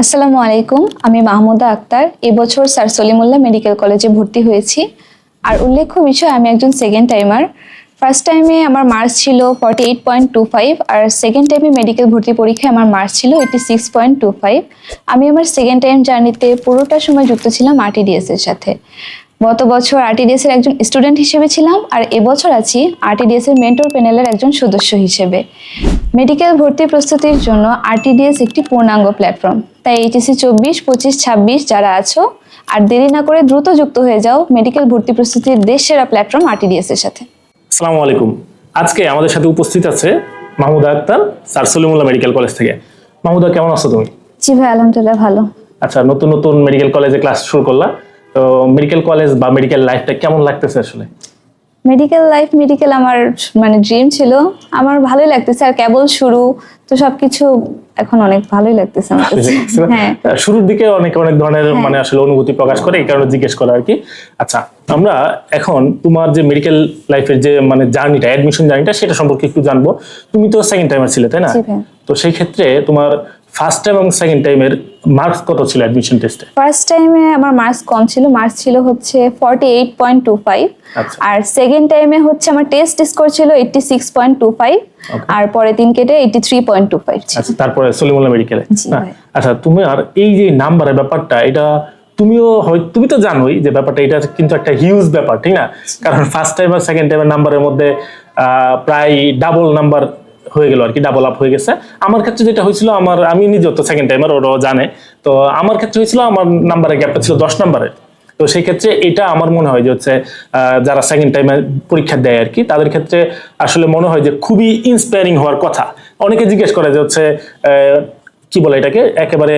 আসসালামু আলাইকুম, আমি মাহমুদা আক্তার। এবছর স্যার সলিমুল্লাহ মেডিকেল কলেজে ভর্তি হয়েছি। আর উল্লেখ্য বিষয়, আমি একজন সেকেন্ড টাইমার ফার্স্ট টাইমে আমার মার্কস ছিল forty eight point two five আর সেকেন্ড টাইমে মেডিকেল ভর্তি পরীক্ষায় আমার মার্কস ছিল eighty six point two five আমি আমার সেকেন্ড টাইম জার্নিতে পুরোটা সময় যুক্ত ছিলাম আরটিডিএস এর সাথে। গত বছর আরটিডিএস এর একজন স্টুডেন্ট হিসেবে ছিলাম আর এবছর আছি আরটিডিএস এর মেন্টর প্যানেলের একজন সদস্য হিসেবে। মেডিকেল ভর্তি প্রস্তুতির জন্য আরটিডিএস একটি পূর্ণাঙ্গ প্ল্যাটফর্ম তাই এইচএসসি চব্বিশ পঁচিশ ছাব্বিশ যারা আছো আর দেরি না করে দ্রুত যুক্ত হয়ে যাও মেডিকেল ভর্তি প্রস্তুতির দেশ সেরা প্ল্যাটফর্ম আরটিডিএস এর সাথে। আসসালামু আলাইকুম। আজকে আমাদের সাথে উপস্থিত আছে Mahmuda Akter sir Salimullah medical college থেকে। মাহমুদা কেমন আছো তুমি? জি ভাই আলহামদুলিল্লাহ ভালো। আচ্ছা নতুন নতুন মেডিকেল কলেজে ক্লাস শুরু করলা। তো মেডিকেল কলেজ বা মেডিকেল লাইফটা কেমন লাগতেছে আসলে? মেডিকেল লাইফ মেডিকেল আমার মানে ড্রিম ছিল। আমার ভালোই লাগতেছে আর কেবল শুরু তো সবকিছু এখন অনেক ভালোই লাগতেছে আমার হ্যাঁ। শুরুর দিকে অনেক অনেক ধরনের মানে আসলে অনুভূতি প্রকাশ করে এই কারণে জিজ্ঞেস করা আর কি। আচ্ছা আমরা এখন তোমার যে মেডিকেল লাইফের যে মানে জার্নিটা অ্যাডমিশন জার্নিটা সেটা সম্পর্কে একটু জানব। তুমি তো সেকেন্ড টাইমার ছিলে তাই না? তো সেই ক্ষেত্রে তোমার ফার্স্ট টাইম এবং সেকেন্ড টাইমের মার্কস কত ছিল অ্যাডমিশন টেস্টে ফার্স্ট টাইমে আমার মার্কস কম ছিল মার্কস ছিল হচ্ছে forty eight point two five আচ্ছা। আর সেকেন্ড টাইমে হচ্ছে আমার টেস্ট স্কোর ছিল eighty six point two five Okay. আর পরে তিন কেটে eighty three point two five আচ্ছা তারপরে সলিমুল্লাহ মেডিকেলে আচ্ছা তুমি আর এই যে নাম্বারের ব্যাপারটা এটা তুমিও হয় তুমি তো জানোই যে ব্যাপারটা এটা কিন্তু একটা হিউজ ব্যাপার ঠিক না? কারণ ফার্স্ট টাইম আর সেকেন্ড টাইমের নাম্বারের মধ্যে প্রায় ডাবল নাম্বার হয়ে গেল আর কি ডাবল আপ হয়ে গেছে। আমার ক্ষেত্রে যেটা হয়েছিল, আমার, আমি নিজেও তো সেকেন্ড টাইমার ওরাও জানে। তো আমার ক্ষেত্রে হয়েছিল, আমার নাম্বারের গ্যাপটা ছিল দশ নাম্বারের তো সেই ক্ষেত্রে এটা আমার মনে হয় যে হচ্ছে যারা সেকেন্ড টাইমে পরীক্ষা দেয় আর কি, তাদের ক্ষেত্রে আসলে মনে হয় যে খুবই ইন্সপায়ারিং হওয়ার কথা। অনেকে জিজ্ঞেস করে যে হচ্ছে কি বলে এটাকে? একেবারে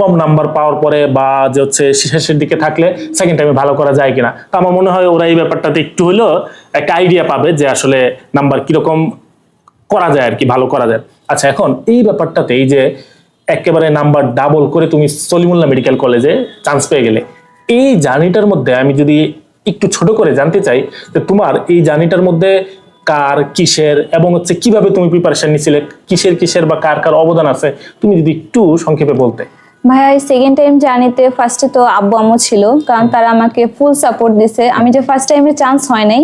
কম নাম্বার পাওয়ার পরে বা যে হচ্ছে শেষের দিকে থাকলে সেকেন্ড টাইমে ভালো করা যায় কিনা। তো আমার মনে হয় ওরা এই ব্যাপারটাতে একটু হলেও একটা আইডিয়া পাবে যে আসলে নাম্বার কীরকম করা যায় আর কি, ভালো করা যায়। আচ্ছা এখন এই ব্যাপারটাতে এই যে একেবারে নাম্বার ডাবল করে তুমি সলিমুল্লাহ মেডিকেল কলেজে চান্স পেয়ে গেলে, এই জার্নিটার মধ্যে আমি যদি একটু ছোট করে জানতে চাই যে তোমার এই জার্নিটার মধ্যে কার, কিসের এবং হচ্ছে কীভাবে তুমি প্রিপারেশন নিছিলে, কিসের কিসের বা কার কার অবদান আছে, তুমি যদি একটু সংক্ষেপে বলতে। ভাইয়া সেকেন্ড টাইম জার্নিতে ফার্স্টে তো আব্বু আম্মু ছিল কারণ তারা আমাকে ফুল সাপোর্ট দিছে। আমি যে ফার্স্ট টাইমে চান্স হয় নাই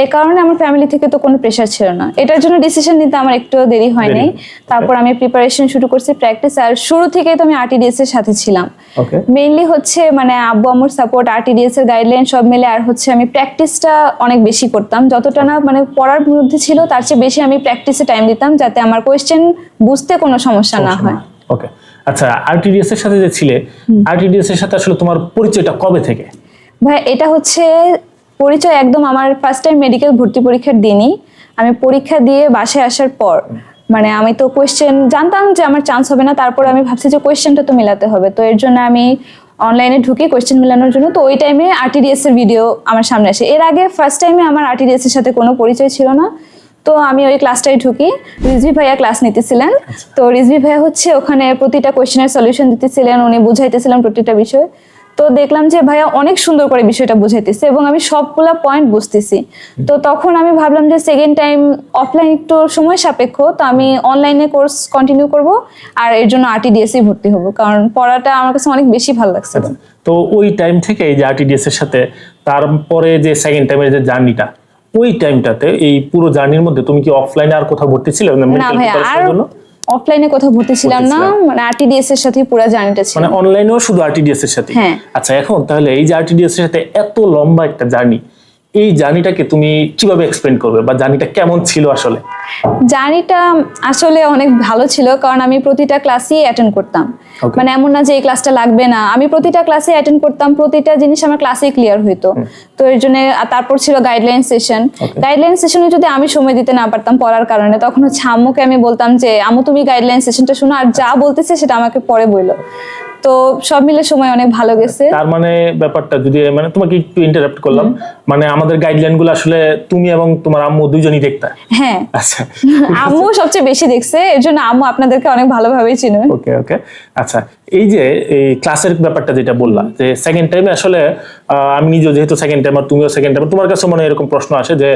এই কারণে আমার ফ্যামিলি থেকে তো কোনো প্রেশার ছিল না। এটার জন্য ডিসিশন নিতে আমার একটু দেরি হয় নাই। তারপর আমি প্রিপারেশন শুরু করছি প্র্যাকটিস আর শুরু থেকেই তো আমি আরটিডিএস এর সাথে ছিলাম। মেইনলি হচ্ছে মানে আব্বু আম্মুর সাপোর্ট আরটিডিএস এর গাইডলাইন সব মিলে আর হচ্ছে আমি প্র্যাকটিসটা অনেক বেশি করতাম। যতটা না মানে পড়ার মধ্যে ছিল তার চেয়ে বেশি আমি প্র্যাকটিসে টাইম দিতাম যাতে আমার কোয়েশ্চেন বুঝতে কোনো সমস্যা না হয়। ওকে আচ্ছা আরটিডিএস এর সাথে যে ছিলে আরটিডিএস এর সাথে আসলে তোমার পরিচয়টা কবে থেকে? ভাই এটা হচ্ছে পরিচয় একদম আমার ফার্স্ট টাইম মেডিকেল ভর্তি পরীক্ষার দিনই। আমি পরীক্ষা দিয়ে বাসায় আসার পর মানে আমি তো কোয়েশ্চেন জানতাম যে আমার চান্স হবে না তারপর আমি ভাবছি যে কোয়েশ্চেনটা তো মিলাতে হবে। তো এর জন্য আমি অনলাইনে ঢুকি কোয়েশ্চেন মেলানোর জন্য। তো ওই টাইমে আরটিডিএস এর ভিডিও আমার সামনে আসে। এর আগে ফার্স্ট টাইমে আমার আরটিডিএস এর সাথে কোনো পরিচয় ছিল না। তো আমি ওই ক্লাসটাই ঢুকি। রিজভি ভাইয়া ক্লাস নিতেছিলেন। তো রিজভি ভাইয়া হচ্ছে ওখানে প্রতিটা কোয়েশ্চেনের সলিউশন দিতেছিলেন উনি বুঝাইতেছিলেন প্রতিটা বিষয়। তো দেখলাম যে ভাইয়া অনেক সুন্দর করে বিষয়টা বুঝাইতেছে এবং আমি সবগুলা পয়েন্ট বুঝতেছি। তো তখন আমি ভাবলাম যে সেকেন্ড টাইম অফলাইন একটু সময় সাপেক্ষ তো আমি অনলাইনে কোর্স কন্টিনিউ করব আর এর জন্য আরটিডিএসই ভর্তি হব কারণ পড়াটা আমার কাছে অনেক বেশি ভালো লাগছে। তো ওই টাইম থেকে এই যে আরটিডিএস এর সাথে তারপরে যে সেকেন্ড টাইমের যে জার্নিটা ওই টাইমটাতে এই পুরো জার্নির মধ্যে তুমি কি অফলাইনে আর কোথাও ভর্তি ছিলে? না আর জন্য? অফলাইনে কোথাও ভর্তি ছিলাম না। মানে আরটিডিএস এর সাথে পুরো জার্নিটা ছিল। মানে অনলাইনেও শুধু আরটিডিএস এর সাথে হ্যাঁ। আচ্ছা এখন তাহলে এই যে আরটিডিএস এর সাথে এত লম্বা একটা জার্নি এই জার্নিটাকে তুমি কীভাবে এক্সপ্লেন করবে? বা জার্নিটা কেমন ছিল আসলে? জার্নিটা আসলে অনেক ভালো ছিল কারণ আমি প্রতিটা ক্লাসই অ্যাটেন্ড করতাম। মানে এমন না যে এই ক্লাসটা লাগবে না। আমি প্রতিটা ক্লাসে অ্যাটেন্ড করতাম প্রতিটা জিনিস আমার ক্লাসে ক্লিয়ার হইতো। তো এর জন্য তারপর ছিল গাইডলাইন সেশন গাইডলাইন সেশনে যদি আমি সময় দিতে না পারতাম পড়ার কারণে তখন হচ্ছে আম্মুকে আমি বলতাম যে আম্মু তুমি গাইডলাইন সেশনটা শোনো আর যা বলতেছে সেটা আমাকে পরে বলল তো সব মিলে সময় অনেক ভালো গেছে। তার মানে ব্যাপারটা যদি মানে তোমাকে একটু ইন্টারাপ্ট করলাম মানে আমাদের গাইডলাইনগুলো আসলে তুমি এবং তোমার আম্মু দুইজনই দেখতা? হ্যাঁ। আচ্ছা। আম্মু সবচেয়ে বেশি দেখছে এর জন্য আম্মু আপনাদেরকে অনেক ভালোভাবেই চিনবে ওকে ওকে। আচ্ছা এই যে এই ক্লাসের ব্যাপারটা যেটা বললা যে সেকেন্ড টাইমে আসলে আমি নিজেও যেহেতু সেকেন্ড টাইমার তুমিও সেকেন্ড টাইমার তোমার কাছে মনে এরকম প্রশ্ন আসে যে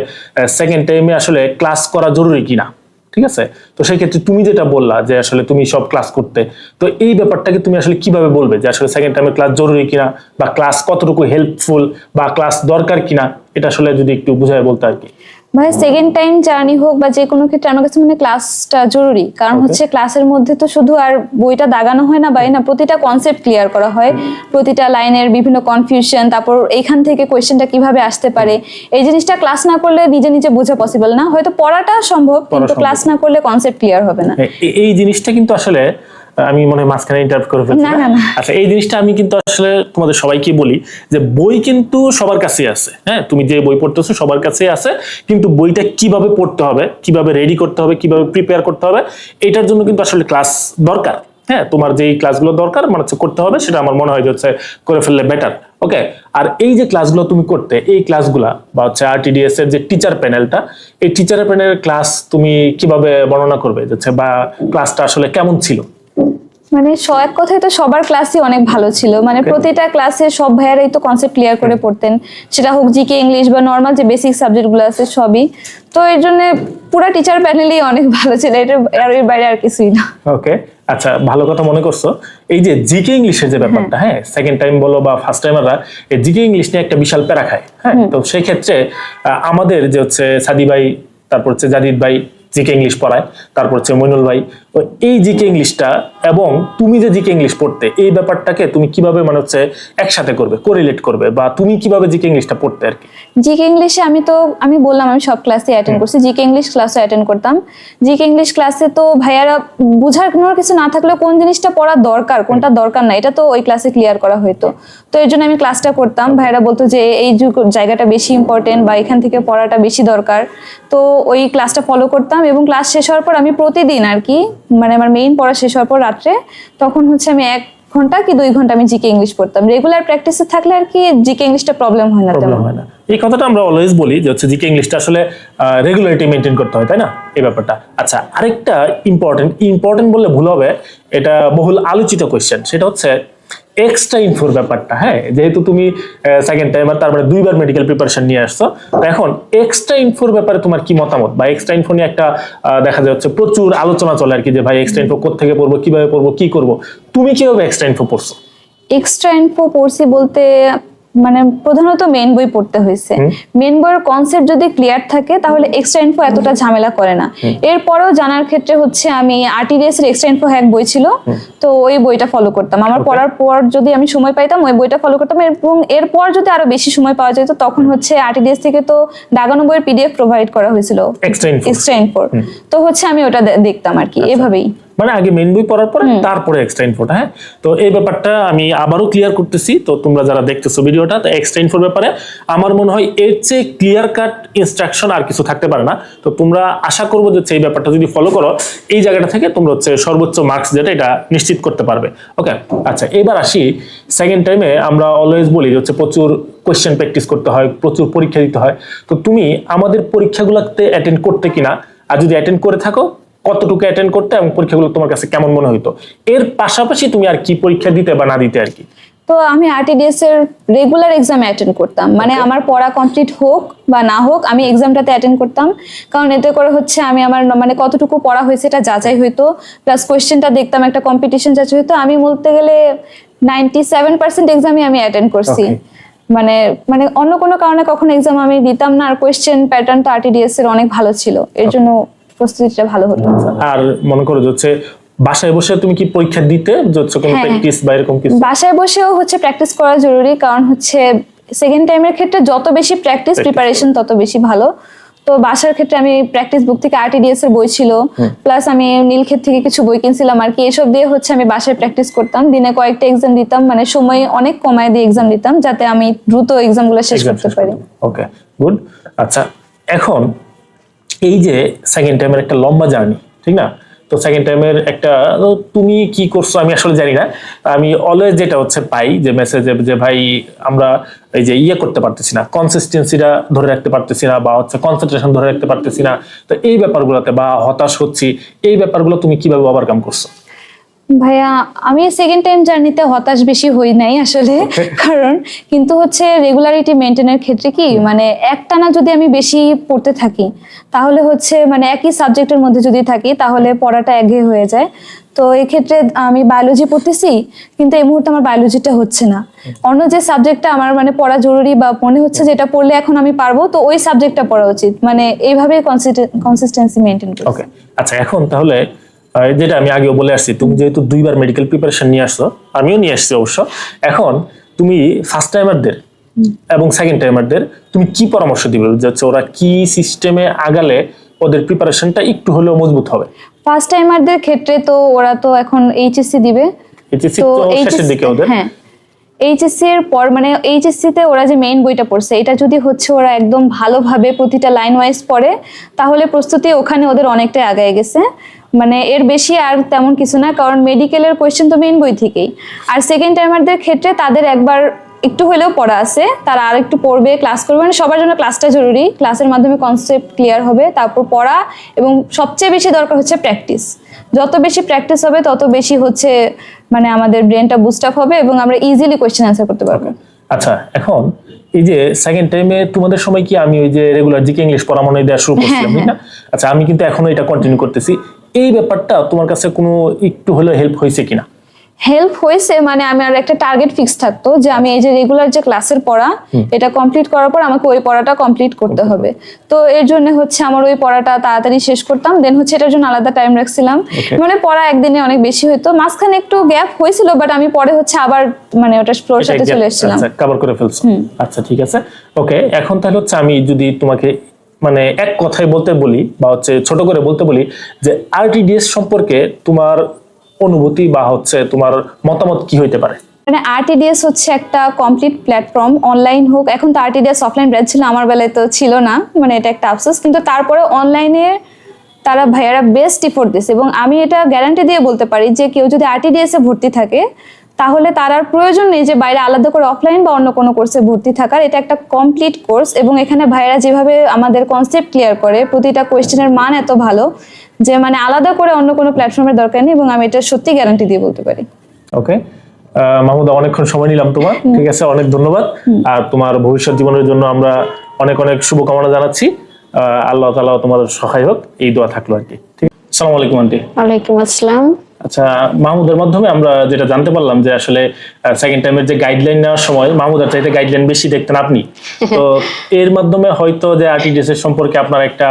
সেকেন্ড টাইমে আসলে ক্লাস করা জরুরি কিনা? ঠিক আছে? তো সেই ক্ষেত্রে তুমি যেটা বললা যে আসলে তুমি সব ক্লাস করতে তো এই ব্যাপারটাকে তুমি আসলে কীভাবে বলবে যে আসলে সেকেন্ড টাইমে ক্লাস জরুরি কিনা? বা ক্লাস কতটুকু হেল্পফুল বা ক্লাস দরকার কিনা? এটা আসলে যদি একটু বুঝায় বলতে আর কি। ভাই সেকেন্ড টাইম জার্নি হোক বা যে কোনো ক্ষেত্রে আমার কাছে মানে ক্লাসটা জরুরি। কারণ হচ্ছে ক্লাসের মধ্যে তো শুধু আর বইটা দাগানো হয় না বা না প্রতিটা কনসেপ্ট ক্লিয়ার করা হয়। প্রতিটা লাইনের বিভিন্ন কনফিউশন তারপর এইখান থেকে কোয়েশ্চেনটা কীভাবে আসতে পারে। এই জিনিসটা ক্লাস না করলে নিজে নিজে বোঝা পসিবল না। হয়তো পড়াটা সম্ভব কিন্তু ক্লাস না করলে কনসেপ্ট ক্লিয়ার হবে না। এই জিনিসটা কিন্তু আসলে আমি মনে হয় মাঝখানে ইন্টারাপ্ট করে ফেলছি। আচ্ছা এই জিনিসটা আমি কিন্তু আসলে তোমাদের সবাইকে বলি যে বই কিন্তু সবার কাছেই আছে হ্যাঁ? তুমি যে বই পড়তেছো সবার কাছেই আছে কিন্তু বইটা কীভাবে পড়তে হবে কীভাবে রেডি করতে হবে কীভাবে প্রিপেয়ার করতে হবে এটার জন্য কিন্তু আসলে ক্লাস দরকার হ্যাঁ? তোমার যেই ক্লাসগুলো দরকার মানে হচ্ছে করতে হবে সেটা আমার মনে হয় যে হচ্ছে করে ফেললে বেটার ওকে আর এই যে ক্লাসগুলো তুমি করতে এই ক্লাসগুলা বা হচ্ছে আরটিডিএস এর যে টিচার প্যানেলটা এই টিচার প্যানেলের ক্লাস তুমি কীভাবে বর্ণনা করবে? যে হচ্ছে বা ক্লাসটা আসলে কেমন ছিল? মানে এক কথায় তো সবার ক্লাসই অনেক ভালো ছিল। মানে প্রতিটা ক্লাসে সব ভাইয়ারাই তো কনসেপ্ট ক্লিয়ার করে পড়তেন। সেটা হোক জিকে ইংলিশ বা নর্মাল যে বেসিক সাবজেক্টগুলো আছে সবই। তো এর জন্য পুরো টিচার প্যানেলই অনেক ভালো ছিল। এটা এর বাইরে আর কিছুই না। ওকে আচ্ছা ভালো কথা মনে করছ। এই যে জিকে ইংলিশের যে ব্যাপারটা হ্যাঁ সেকেন্ড টাইম বলো বা ফার্স্ট টাইমাররা এই জিকে ইংলিশ নিয়ে একটা বিশাল প্যারা খায় হ্যাঁ? তো সেই ক্ষেত্রে আমাদের যে হচ্ছে সাদি ভাই তারপর হচ্ছে জাদিদ ভাই জিকে ইংলিশ পড়ায় তারপর হচ্ছে মইনুল ভাই এই জিকে ইংলিশটা এবং তুমি যে জিকে ইংলিশ পড়তে এই ব্যাপারটাকে তুমি কীভাবে মানে হচ্ছে একসাথে করবে কোরিলেট করবে বা তুমি কীভাবে জিকে ইংলিশটা পড়তে আর কি? জিকে ইংলিশে আমি তো আমি বললাম আমি সব ক্লাসে অ্যাটেন্ড করছি। জিকে ইংলিশ ক্লাসে অ্যাটেন্ড করতাম। জিকে ইংলিশ ক্লাসে তো ভাইয়ারা বুঝার কোনো কিছু না থাকলেও কোন জিনিসটা পড়া দরকার কোনটা দরকার না এটা তো ওই ক্লাসে ক্লিয়ার করা হতো তো এর জন্য আমি ক্লাসটা করতাম। ভাইয়ারা বলতো যে এই যুগ- জায়গাটা বেশি ইম্পর্টেন্ট বা এখান থেকে পড়াটা বেশি দরকার। তো ওই ক্লাসটা ফলো করতাম এবং ক্লাস শেষ হওয়ার পর আমি প্রতিদিন আর কি মানে আমার মেইন পড়া শেষ হওয়ার পর রাত্রে, তখন হচ্ছে আমি এক ঘণ্টা কি দুই ঘণ্টা আমি জিকে ইংলিশ পড়তাম। রেগুলার প্র্যাকটিসে থাকলে আর কি জিকে ইংলিশটা প্রবলেম হয় না তেমন। হয় না। এই কথাটা আমরা অলওয়েজ বলি যে হচ্ছে জিকে ইংলিশটা আসলে রেগুলারিটি মেনটেন করতে হয়, তাই না? এই ব্যাপারটা। আচ্ছা আরেকটা ইম্পর্টেন্ট ইম্পর্টেন্ট বললে ভুল হবে, এটা বহুল আলোচিত কোয়েশ্চেন সেটা হচ্ছে এক্সট্রা ইনফোর ব্যাপারটা হ্যাঁ? যেহেতু তুমি সেকেন্ড টাইমার তারপরে দুইবার মেডিকেল প্রিপারেশন নিয়ে আসছো, তো এখন এক্সট্রা ইনফোর ব্যাপারে তোমার কি মতামত? বা এক্সট্রা ইনফো নিয়ে একটা দেখা যাচ্ছে প্রচুর আলোচনা চলে আর কি যে, ভাই এক্সট্রা ইনফো কোথেকে পড়ব, কীভাবে পড়ব, কি করব? তুমি কীভাবে এক্সট্রা ইনফো পড়ছো? এক্সট্রা ইনফো পড়ছি বলতে মানে প্রধানত মেন বই পড়তে হয়েছে। মেন বইয়ের কনসেপ্ট যদি ক্লিয়ার থাকে তাহলে এক্সট্রা ইনফো এতটা ঝামেলা করে না। এরপরেও জানার ক্ষেত্রে হচ্ছে আমি আরটিডিএস এর এক্সট্রা ইনফো হ্যাক বই ছিল তো ওই বইটা ফলো করতাম। আমার পড়ার পর যদি আমি সময় পাইতাম ওই বইটা ফলো করতাম। এবং এরপর যদি আরও বেশি সময় পাওয়া যেত তখন হচ্ছে আরটিডিএস থেকে তো দাগানো বইয়ের পিডিএফ প্রোভাইড করা হয়েছিল। এক্সট্রা ইনফো তো হচ্ছে আমি ওটা দেখতাম আর কি এভাবেই। মানে আগে মেন বই পড়ার পরে তারপরে এক্সট্রা ইনফোটা হ্যাঁ? তো এই ব্যাপারটা আমি আবারও ক্লিয়ার করতেছি। তো তোমরা যারা দেখতেছো ভিডিওটা তো এক্সট্রা ইনফোর ব্যাপারে আমার মনে হয় এর চেয়ে ক্লিয়ার কাট ইনস্ট্রাকশন আর কিছু থাকতে পারে না। তো তোমরা আশা করব যে এই ব্যাপারটা যদি ফলো করো এই জায়গাটা থেকে তোমরা হচ্ছে সর্বোচ্চ মার্কস যেটা এটা নিশ্চিত করতে পারবে। ওকে আচ্ছা এবার আসি সেকেন্ড টাইমে আমরা অলওয়েজ বলি যে হচ্ছে প্রচুর কোয়েশ্চেন প্র্যাকটিস করতে হয় প্রচুর পরীক্ষা দিতে হয়। তো তুমি আমাদের পরীক্ষাগুলোতে অ্যাটেন্ড করতে কিনা? আর যদি অ্যাটেন্ড করে থাকো কতটুকু অ্যাটেন্ড করতে এবং পরীক্ষাগুলো তোমার কাছে কেমন মনে হইতো? এর পাশাপাশি তুমি আর কি পরীক্ষা দিতে বা না দিতে আর কি? তো আমি আরটিডিএস এর রেগুলার এক্সাম অ্যাটেন্ড করতাম। মানে আমার পড়া কমপ্লিট হোক বা না হোক আমি এক্সামটাতে অ্যাটেন্ড করতাম। কারণ এতে করে হচ্ছে আমি আমার মানে কতটুকু পড়া হয়েছে এটা যাচাই হইতো। প্লাস কোয়েশ্চেনটা দেখতাম একটা কম্পিটিশন যাচাই হইতো। আমি বলতে গেলে নাইনটি সেভেন পার্সেন্ট এক্সামই আমি অ্যাটেন্ড করছি। মানে মানে অন্য কোনো কারণে কখনো এক্সাম আমি দিতাম না। আর কোয়েশ্চেন প্যাটার্নটা আরটিডিএস এর অনেক ভালো ছিল। এর জন্য প্রস্তুতিটা ভালো হতো। আর মনে করো হচ্ছে বাসায় বসে তুমি কি পরীক্ষা দিতে? হচ্ছে কোনো। প্র্যাকটিস বা এরকম কিছু? বাসায় বসেও হচ্ছে প্র্যাকটিস করা জরুরি কারণ হচ্ছে সেকেন্ড টাইমের ক্ষেত্রে যত বেশি প্র্যাকটিস প্রিপারেশন তত বেশি ভালো। তো বাসার ক্ষেত্রে আমি প্র্যাকটিস বুক থেকে আরটিডিএস এর বই ছিল প্লাস আমি নীলক্ষেত থেকে কিছু বই কিনছিলাম আর কি। এসব দিয়ে হচ্ছে আমি বাসায় প্র্যাকটিস করতাম। দিনে কয়েকটা এক্সাম দিতাম মানে সময় অনেক কমায় দিয়ে এক্সাম দিতাম যাতে আমি দ্রুত এক্সামগুলো শেষ করতে পারি। ওকে গুড আচ্ছা এখন এই যে সেকেন্ড টাইমের একটা লম্বা জার্নি ঠিক না? তো সেকেন্ড টাইমের একটা তুমি কি করছ আমি আসলে জানি না। আমি অলওয়েজ যেটা হচ্ছে পাই যে মেসেজে যে ভাই, আমরা এই যে ইয়ে করতে পারতেছি না কনসিস্টেন্সিটা ধরে রাখতে পারতেছি না বা হচ্ছে কনসেন্ট্রেশন ধরে রাখতে পারতেছি না। তো এই ব্যাপারগুলোতে বা হতাশ হচ্ছি, এই ব্যাপারগুলো তুমি কীভাবে ওভারকাম করছ? ভাইয়া আমি সেকেন্ড টাইম জার্নিতে হতাশ বেশি হই নাই আসলে। কারণ কিন্তু হচ্ছে রেগুলারিটি মেনটেনের ক্ষেত্রে কি মানে একটানা যদি আমি বেশি পড়তে থাকি তাহলে হচ্ছে মানে একই সাবজেক্টের মধ্যে যদি থাকি তাহলে পড়াটা একঘেয়ে হয়ে যায়। তো এক্ষেত্রে আমি বায়োলজি পড়তেছি কিন্তু এই মুহূর্তে আমার বায়োলজিটা হচ্ছে না। অন্য যে সাবজেক্টটা আমার মানে পড়া জরুরি বা মনে হচ্ছে যেটা পড়লে এখন আমি পারব তো ওই সাবজেক্টটা পড়া উচিত। মানে এইভাবে কনসিস্টেন্সি মেনটেন করি। ওকে আচ্ছা এখন তাহলে যেটা আমি আগেও বলে আসছি তুমি যেহেতু দুইবার মেডিকেল প্রিপারেশন নিয়ে আসছো আমিও নিয়ে আসছি অবশ্য। এখন তুমি ফার্স্ট টাইমারদের এবং সেকেন্ড টাইমারদের তুমি কি পরামর্শ দিবে? যে ওরা কি সিস্টেমে আগালে ওদের প্রিপারেশনটা একটু হলেও মজবুত হবে? ফার্স্ট টাইমারদের ক্ষেত্রে তো ওরা তো এখন এইচএসসি দিবে। এইচএসসি তো তো শেষের দিকে ওদের? হ্যাঁ। এইচএসসি এর পর মানে এইচএসসি তে ওরা যে মেইন বইটা পড়ছে এটা যদি হচ্ছে ওরা একদম ভালোভাবে প্রতিটা লাইন ওয়াইজ পড়ে তাহলে প্রস্তুতি ওখানে ওদের অনেকটাই আগায় গেছে। মানে এর বেশি আর তেমন কিছু না কারণ মেডিকেলের কোয়েশ্চেন তো মেইন বই থেকেই। আর সেকেন্ড টাইমারদের ক্ষেত্রে তাদের একবার একটু হলেও পড়া আছে তারা আর একটু পড়বে ক্লাস করবে মানে সবার জন্য ক্লাসটা জরুরি। ক্লাসের মাধ্যমে কনসেপ্ট ক্লিয়ার হবে তারপর পড়া এবং সবচেয়ে বেশি দরকার হচ্ছে প্র্যাকটিস যত বেশি প্র্যাকটিস হবে তত বেশি হচ্ছে মানে আমাদের ব্রেনটা বুস্ট আপ হবে এবং আমরা ইজিলি কোয়েশ্চেন অ্যান্সার করতে পারব। আচ্ছা এখন এই যে সেকেন্ড টাইমে তোমাদের সময় কি আমি ওই যে রেগুলার জিকে ইংলিশ পড়ামনে দেওয়া শুরু করছিলাম না? আচ্ছা আমি কিন্তু এখনও এটা কন্টিনিউ করতেছি। এই ব্যাপারটা তোমার কাছে কোনো একটু হলেও হেল্প হয়েছে কিনা? হেল্প হয়েছে মানে আমার একটা টার্গেট ফিক্স থাকতো যে আমি এই যে রেগুলার যে ক্লাসের পড়া এটা কমপ্লিট করার পর আমাকে ওই পড়াটা কমপ্লিট করতে হবে। তো এর জন্য হচ্ছে আমার ওই পড়াটা তাড়াতাড়ি শেষ করতাম দেন হচ্ছে এটার জন্য আলাদা টাইম রাখছিলাম। মানে পড়া একদিনে অনেক বেশি হতো মাঝখানে একটু গ্যাপ হয়েছিল বাট আমি পরে হচ্ছে আবার মানে ওটা ফ্লোর সাথে চলে এসেছিলাম। আচ্ছা কভার করে ফেলছো। আচ্ছা ঠিক আছে। ওকে এখন তাহলে হচ্ছে আমি যদি তোমাকে মানে এক কথায় বলতে বলি বা হচ্ছে ছোট করে বলতে বলি যে আরটিডিএস সম্পর্কে তোমার অনুভূতি বা হচ্ছে তোমার মতামত কি হইতে পারে? মানে আরটিডিএস হচ্ছে একটা কমপ্লিট প্ল্যাটফর্ম অনলাইন হোক। এখন তো আরটিডিএস অফলাইন ব্যাচ ছিল, আমার বেলায় তো ছিল না। মানে এটা একটা আফসোস। কিন্তু তারপরে অনলাইনে তারা ভাইয়ারা বেস্ট ইফোর্ট দিছে। এবং আমি এটা গ্যারান্টি দিয়ে বলতে পারি যে কেউ যদি আরটিডিএস ভর্তি থাকে তাহলে তার আর প্রয়োজন নেই যে বাইরে আলাদা করে অফলাইন বা অন্য কোনো কোর্সে ভর্তি থাকার। এটা একটা কমপ্লিট কোর্স এবং এখানে ভাইয়ারা যেভাবে আমাদের কনসেপ্ট ক্লিয়ার করে প্রতিটা কোয়েশ্চেনের মান এত ভালো যে মানে আলাদা করে অন্য কোনো প্ল্যাটফর্মের দরকার নেই এবং আমি এটা সত্যি গ্যারান্টি দিয়ে বলতে পারি। ওকে মাহমুদা অনেকক্ষণ সময় নিলাম তোমার। ঠিক আছে অনেক ধন্যবাদ। আর তোমার ভবিষ্যৎ জীবনের জন্য আমরা অনেক অনেক শুভকামনা জানাচ্ছি। আহ, আল্লাহ তালা তোমার সহায় হোক। এই দোয়া থাকল আর কি। ঠিক আছে সালাম আলাইকুম আন্টি। ওয়ালাইকুম আসসালাম। আচ্ছা মাহমুদের মাধ্যমে আমরা যেটা জানতে পারলাম যে আসলে সেকেন্ড টাইমের যে গাইডলাইন নেওয়ার সময় মাহমুদার চাইতে গাইডলাইন বেশি দেখতেন আপনি। তো এর মাধ্যমে হয়তো যে আরটিডিএস এর সম্পর্কে আপনার একটা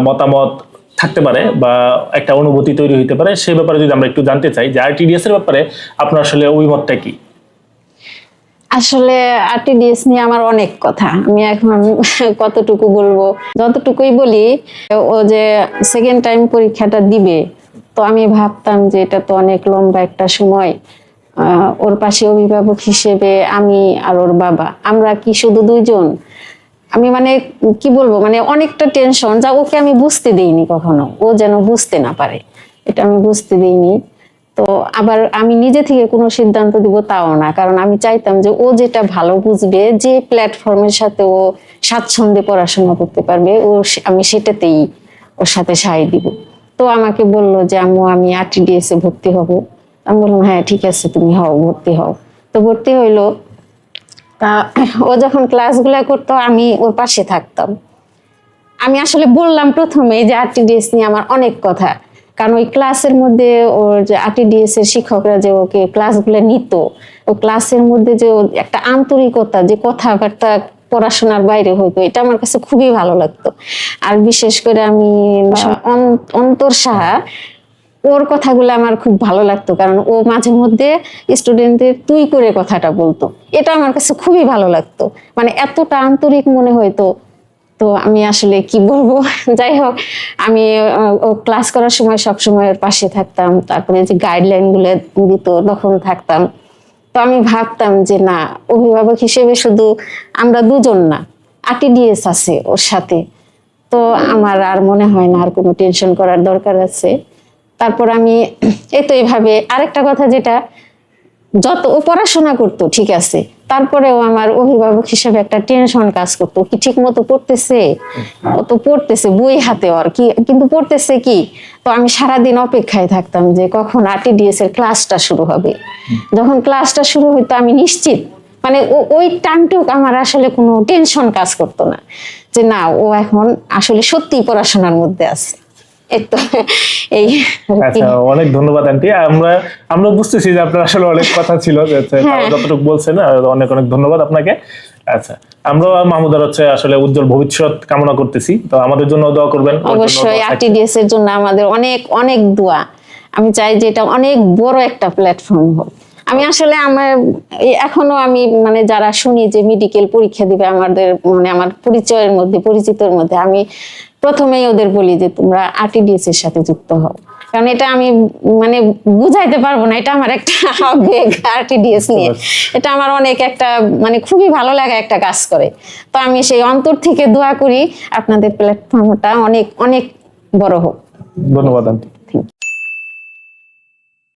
মতামত থাকতে পারে বা একটা অনুভূতি তৈরি হইতে পারে সেই ব্যাপারে যদি আমরা একটু জানতে চাই যে আরটিডিএস এর ব্যাপারে আপনার আসলে অভিমতটা কি? আসলে আরটিডিএস নিয়ে আমার অনেক কথা। আমি এখন কতটুকু বলব? যতটুকুই বলি ও যে সেকেন্ড টাইম পরীক্ষাটা দিবে তো আমি ভাবতাম যে এটা তো অনেক লম্বা একটা সময় ওর পাশে অভিভাবক হিসেবে আমি আর ওর বাবা। আমরা কি শুধু দুইজন? আমি মানে কি বলব মানে অনেকটা টেনশন যা ওকে আমি বুঝতে দিইনি কখনো, ও যেন বুঝতে না পারে। এটা আমি বুঝতে দিইনি। তো আবার আমি নিজে থেকে কোনো সিদ্ধান্ত দিব তাও না, কারণ আমি চাইতাম যে ও যেটা ভালো বুঝবে, যে প্ল্যাটফর্মের সাথে ও স্বাচ্ছন্দ্যে পড়াশোনা করতে পারবে, ও আমি সেটাতেই ওর সাথে সায় দিব। তো আমাকে বলল যে, আম্মু, আমি আরটিডিএস এ ভর্তি হব। আমি বললাম হ্যাঁ ঠিক আছে, তুমি হও, ভর্তি হও। তো ভর্তি হইল। তা ও যখন ক্লাসগুলো করতো, আমি ওর পাশে থাকতাম। আমি আসলে বললাম প্রথমে যে, আরটিডিএস নিয়ে আমার অনেক কথা। কারণ ওই ক্লাসের মধ্যে ওর যে, আরটিডিএস এর শিক্ষকরা যে, ওকে ক্লাসগুলো নিত, ও ক্লাসের মধ্যে যে একটা আন্তরিকতা, যে, কথাবার্তা পড়াশোনার বাইরে হইতো এটা আমার কাছে খুবই ভালো লাগতো। আর বিশেষ করে আমি অন- অন্তর সাহা ওর কথাগুলো আমার খুব ভালো লাগতো কারণ ও মাঝে মধ্যে স্টুডেন্টদের তুই করে কথাটা বলতো। এটা আমার কাছে খুবই ভালো লাগতো। মানে এতটা আন্তরিক মনে হইতো তো আমি আসলে কি বলব? যাই হোক আমি ও ক্লাস করার সময় সব সময় ওর পাশে থাকতাম তারপরে যে গাইডলাইনগুলো দিত তখন থাকতাম। তো আমি ভাবতাম যে না, অভিভাবক হিসেবে শুধু আমরা দুজন না, আরটিডিএস আছে ওর সাথে। তো আমার আর মনে হয় না আর কোনো টেনশন করার দরকার আছে। তারপর আমি এই তো এইভাবে আরেকটা কথা যেটা, যত ও পড়াশোনা করতো, ঠিক আছে, তারপরেও আমার অভিভাবক হিসেবে একটা টেনশন কাজ করতো কি ঠিক মতো পড়তেছে? ও তো পড়তেছে, বই হাতে আর কি, কিন্তু পড়তেছে কি? তো আমি সারাদিন অপেক্ষায় থাকতাম যে কখন আরটিডিএস এর ক্লাসটা শুরু হবে। যখন ক্লাসটা শুরু হইতো আমি নিশ্চিত মানে ওই টাইমটুক আমার আসলে কোনো টেনশন কাজ করতো না যে না ও এখন আসলে সত্যি পড়াশোনার মধ্যে আছে এই। আচ্ছা অনেক ধন্যবাদ আন্টি আমরা আমরা বুঝতেছি যে আপনার আসলে অনেক কথা ছিল হ্যাঁ। যতটুকু বলছেন অনেক অনেক ধন্যবাদ আপনাকে আচ্ছা আমরা মাহমুদার হচ্ছে আসলে উজ্জ্বল ভবিষ্যৎ কামনা করতেছি তো আমাদের জন্য দোয়া করবেন অবশ্যই আরটিডিএস এর জন্য আমাদের অনেক অনেক দোয়া আমি চাই যে এটা অনেক বড় একটা প্ল্যাটফর্ম হোক। আমি আসলে আমার এখনও আমি মানে যারা শুনি যে মেডিকেল পরীক্ষা দিবে আমাদের মানে আমার পরিচয়ের মধ্যে পরিচিতর মধ্যে আমি প্রথমেই ওদের বলি যে তোমরা আরটিডিএস এর সাথে যুক্ত হও। কারণ এটা আমি মানে বুঝাইতে পারব না এটা আমার একটা আবেগ আরটিডিএস নিয়ে। এটা আমার অনেক একটা মানে খুবই ভালো লাগা একটা কাজ করে। তো আমি সেই অন্তর থেকে দোয়া করি আপনাদের প্ল্যাটফর্মটা অনেক অনেক বড় হোক। ধন্যবাদ আন্টি।